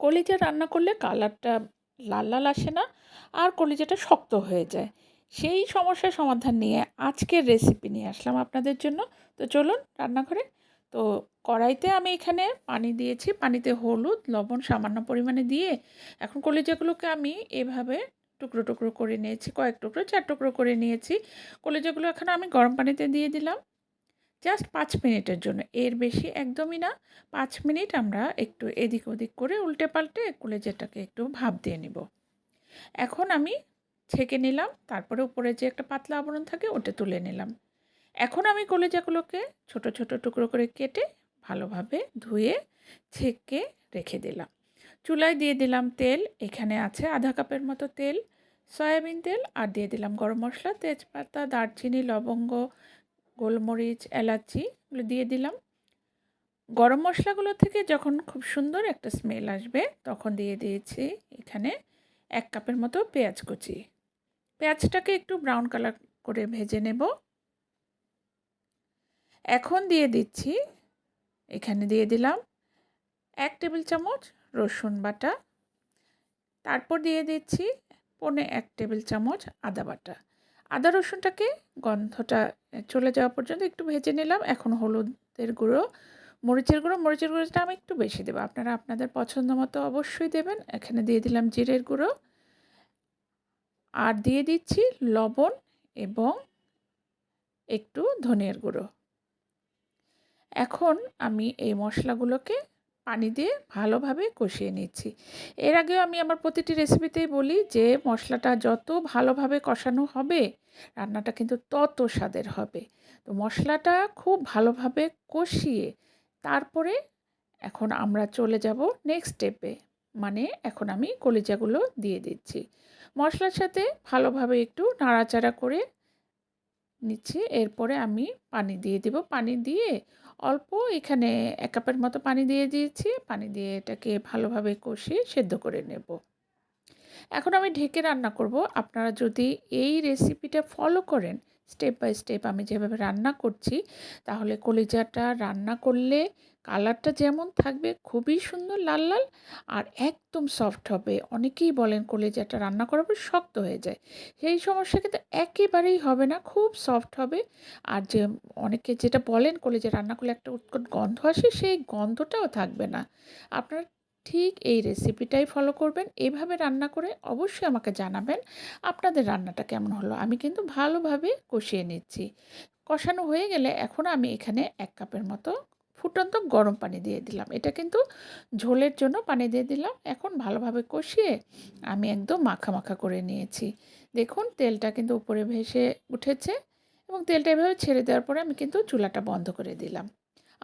কলিজা রান্না করলে কালারটা লাল লাল আসে না আর কলিজাটা শক্ত হয়ে যায়। সেই সমস্যার সমাধান নিয়ে আজকের রেসিপি নিয়ে আসলাম আপনাদের জন্য। তো চলুন রান্নাঘরে। তো কড়াইতে আমি এখানে পানি দিয়েছি। পানিতে হলুদ, লবণ সামান্য পরিমাণে দিয়ে এখন কলিজাগুলোকে আমি এভাবে টুকরো টুকরো করে নিয়েছি, কয়েক টুকরো, চার টুকরো করে নিয়েছি। কলিজাগুলো এখন আমি গরম পানিতে দিয়ে দিলাম। জাস্ট পাঁচ মিনিটের জন্য। এর বেশি একদমই না। পাঁচ মিনিট আমরা একটু এদিক ওদিক করে উল্টে পাল্টে কলেজেটাকে একটু ভাপ দিয়ে নিব। এখন আমি ছেঁকে নিলাম, তারপরে উপরে যে একটা পাতলা আবরণ থাকে ওটা তুলে নিলাম। এখন আমি কলেজাগুলোকে ছোট ছোট টুকরো করে কেটে ভালোভাবে ধুয়ে ছেঁকে রেখে দিলাম। চুলায় দিয়ে দিলাম তেল, এখানে আছে আধা কাপের মতো তেল, সয়াবিন তেল, আর দিয়ে দিলাম গরম মশলা, তেজপাতা, দারচিনি, লবঙ্গ গোলমরিচ, এলাচি এগুলো দিয়ে দিলাম। গরম মশলাগুলো থেকে যখন খুব সুন্দর একটা স্মেল আসবে তখন দিয়ে দিয়েছি এখানে এক কাপের মতো পেঁয়াজ কুচি। পেঁয়াজটাকে একটু ব্রাউন কালার করে ভেজে নেব। এখন দিয়ে দিচ্ছি, এখানে দিয়ে দিলাম এক টেবিল চামচ রসুন বাটা। তারপর দিয়ে দিচ্ছি পনে এক টেবিল চামচ আদা বাটা। আদা রসুনটাকে গন্ধটা চলে যাওয়া পর্যন্ত একটু ভেজে নিলাম। এখন হলুদের গুঁড়ো, মরিচের গুঁড়ো, মরিচের গুঁড়োটা আমি একটু বেশি দেবো। আপনারা আপনাদের পছন্দ মতো অবশ্যই দেবেন। এখানে দিয়ে দিলাম জিরের গুঁড়ো। আর দিয়ে দিচ্ছি লবণ এবং একটু ধনিয়ার গুঁড়ো। এখন আমি এই মশলাগুলোকে পানি দিয়ে ভালোভাবে কষিয়ে নিচ্ছি। এর আগেও আমি আমার প্রতিটি রেসিপিতেই বলি যে, মশলাটা যত ভালোভাবে কষানো হবে, রান্নাটা কিন্তু তত স্বাদের হবে। তো মশলাটা খুব ভালোভাবে কষিয়ে তারপরে এখন আমরা চলে যাব নেক্সট স্টেপে মানে এখন আমি কলিজাগুলো দিয়ে দিচ্ছি। মশলার সাথে ভালোভাবে একটু নাড়াচাড়া করে নিচ্ছি। এরপরে আমি পানি দিয়ে দেব। পানি দিয়ে অল্প এখানে এক কাপের মতো পানি দিয়ে দিয়েছি। পানি দিয়ে এটাকে ভালোভাবে কষিয়ে সেদ্ধ করে নেব। এখন আমি ঢেকে রান্না করব। আপনারা যদি এই রেসিপিটা ফলো করেন স্টেপ বাই স্টেপ আমি যেভাবে রান্না করছি, তাহলে কলিজাটা রান্না করলে কালারটা যেমন থাকবে খুবই সুন্দর লাল লাল আর একদম সফট হবে। অনেকেই বলেন কলিজাটা রান্না করার পর শক্ত হয়ে যায়। সেই সমস্যা কিন্তু একেবারেই হবে না, খুব সফট হবে। আর যে অনেকে যেটা বলেন কলিজা রান্না করলে একটা উৎকট গন্ধ আসে, সেই গন্ধটাও থাকবে না। আপনার ঠিক এই রেসিপিটাই ফলো করবেন। এভাবে রান্না করে অবশ্যই আমাকে জানাবেন আপনাদের রান্নাটা কেমন হলো। আমি কিন্তু ভালোভাবে কষিয়ে নিচ্ছি। কষানো হয়ে গেলে এখন আমি এখানে এক কাপের মতো ফুটন্ত গরম পানি দিয়ে দিলাম। এটা কিন্তু ঝোলের জন্য পানি দিয়ে দিলাম। এখন ভালোভাবে কষিয়ে আমি একদম মাখা মাখা করে নিয়েছি। দেখুন, তেলটা কিন্তু উপরে ভেসে উঠেছে এবং তেলটা এভাবে ছেড়ে দেওয়ার পরে আমি কিন্তু চুলাটা বন্ধ করে দিলাম।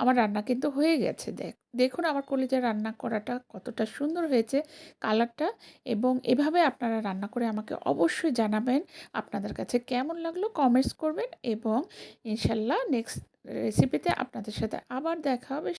আমার রান্না কিন্তু হয়ে গেছে। দেখ, দেখুন আমার কলিজা রান্না করাটা কতটা সুন্দর হয়েছে, কালারটা এবং এভাবে আপনারা রান্না করে আমাকে অবশ্যই জানাবেন আপনাদের কাছে কেমন লাগল কমেন্টস করবেন এবং ইনশাল্লাহ নেক্সট রেসিপিতে আপনাদের সাথে আবার দেখা হবে।